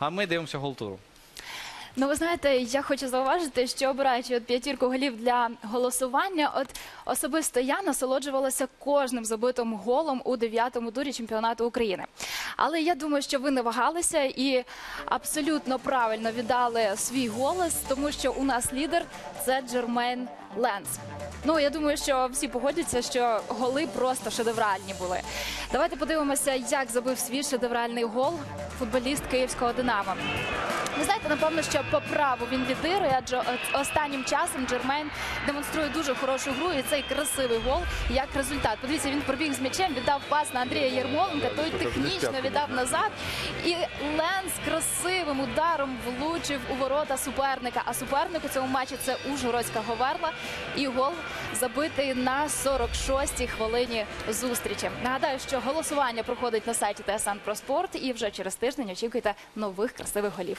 А ми дивимося гол-туру. Ну, ви знаєте, я хочу зауважити, що обираючи от п'ятірку голів для голосування, от особисто я насолоджувалася кожним забитим голом у дев'ятому турі чемпіонату України. Але я думаю, що ви не вагалися і абсолютно правильно віддали свій голос, тому що у нас лідер це Джермейн Ленс. Ну я думаю, що всі погодяться, що голи просто шедевральні були. Давайте подивимося, як забив свій шедевральний гол футболіст київського Динамо. Ви знаєте, напевно, що по праву він лідирує, адже останнім часом Джермейн демонструє дуже хорошу гру і цей красивий гол як результат. Подивіться, він пробіг з м'ячем, віддав пас на Андрія Єрмоленка, той технічно віддав назад. І Ленс красивим ударом влучив у ворота суперника. А суперник у цьому матчі це Ужгородська Говерла. І гол забитий на 46-й хвилині зустрічі. Нагадаю, що голосування проходить на сайті ТСН про спорт, і вже через тиждень очікуйте нових красивих голів.